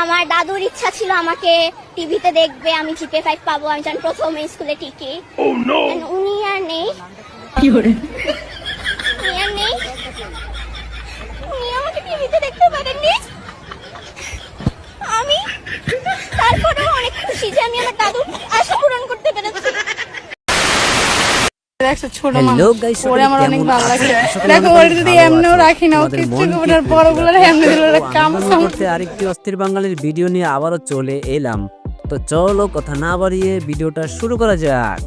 আমার দাদুর ইচ্ছা ছিল আমাকে টিভিতে দেখবে আমি জিপে ফাইভ পাবো আমি যখন প্রথম স্কুলে টিকি। উনি আর নেই উনি আমাকে টিভিতে দেখতে পারেননি আমি তারপরেও অনেক খুশি যে আমি আমার দাদুর আশা পূরণ করতে পেরেছি একটা ছোট মানুষ। ওরে আমার অনেক ভালো লাগে দেখো ওরে যদি এমনিও রাখি না ও তোমাদের কিচ্ছু করবে কি না করে বড়গুলো এমনি দিল ওরা কাম সাম করতে আরেকটি অস্থির বাঙালির ভিডিও নিয়ে আবারও চলে এলাম। তো চলো কথা না বাড়িয়ে ভিডিওটা শুরু করা যাক।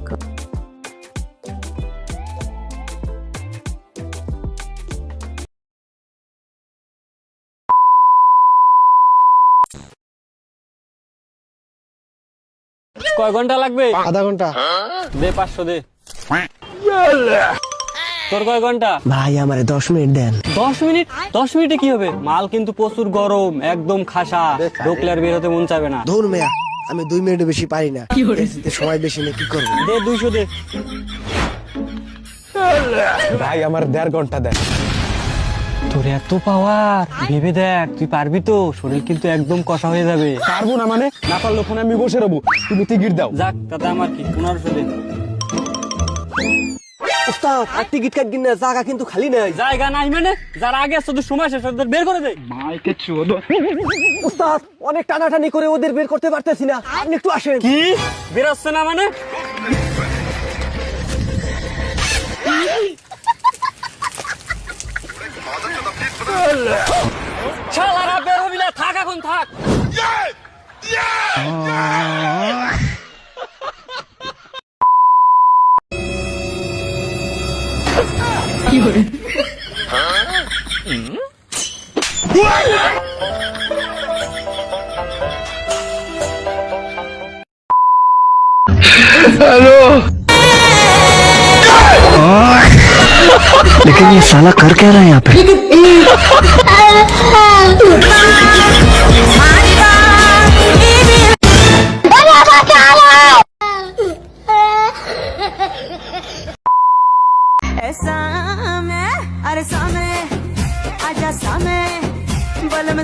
কয় ঘণ্টা লাগবে? আধা ঘণ্টা। দে পাঁচশো দে। তোর কয় ঘণ্টা? ভাই আমারে দশ মিনিট দেন। দশ মিনিট? দশ মিনিটে কি হবে? মাল কিন্তু প্রচুর গরম একদম খাসা। ঢোকলে আর বের হতে মন চাবে না। ধরুন মেয়া আমি দুই বেশি পারি না। সময় বেশি নেই কি করব? দে দুইশো দে। ভাই আমার দেড় ঘণ্টা দেন। তোর এত পাওয়ার ভেবে দেখ তুই পারবি তো? শরীর কিন্তু একদম কষা হয়ে যাবে। পারব না মানে? না পারলে ওখানে আমি বসে রবো। তুমি টিকিট দাও। যাক তাতে আমার কি? পনেরোশো দে। উস্তাদ আর টিকিট কাট কিনে জায়গা কিন্তু খালি নাই। জায়গা নাই মানে? যারা আগে আসছে তোর সময় শেষ ওদের বের করে দে উস্তাদ অনেক টানাটানি করে ওদের বের করতে পারতেছি না। আপনি একটু আসেন। কি? বেরোচ্ছে না মানে? শালারা বের হবি না থাক এখন থাক। लेकिन ये साला कर क्या रहा है यहाँ पे? सामे अरे सामे సామే బలం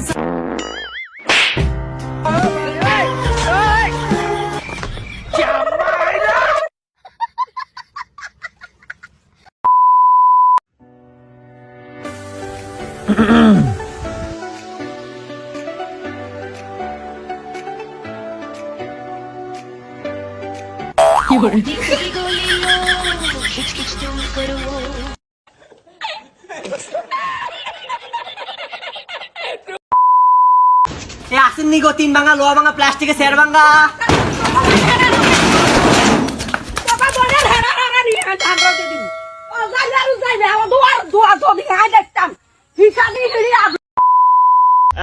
You're... में আসেননি গো তিন ভাঙা লোহা ভাঙা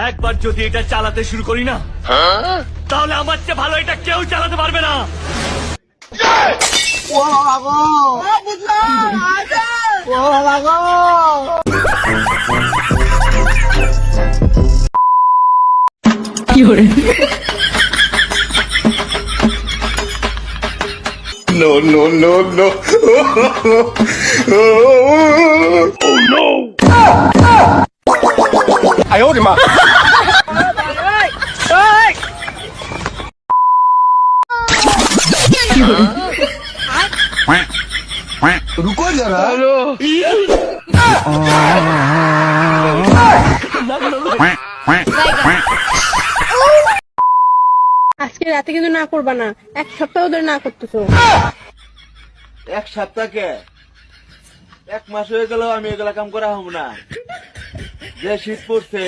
একবার যদি এটা চালাতে শুরু করি না তাহলে আমার চেয়ে ভালো এটা কেউ চালাতে পারবে না। 有人。No no no no. Oh no. 哎呦我的妈！有人。如果有人。আজকে রাতে কিন্তু না করবা না। এক সপ্তাহ ধরে না করতেছো। এক সপ্তাহকে? এক মাস হয়ে গেল আমি এগুলা কাম করা হব না। যে শীত পড়ছে।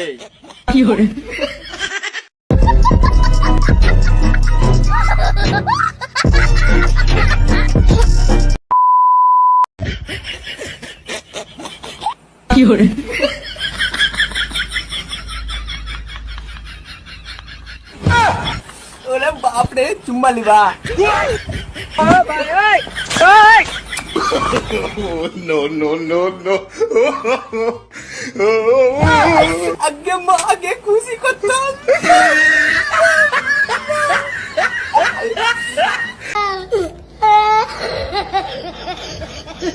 ওরে বাপ রে চুম্মা লিবা ও ভাই ওই ওই নো নো নো নো আগে মা আগে খুশি করতাম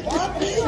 Oh,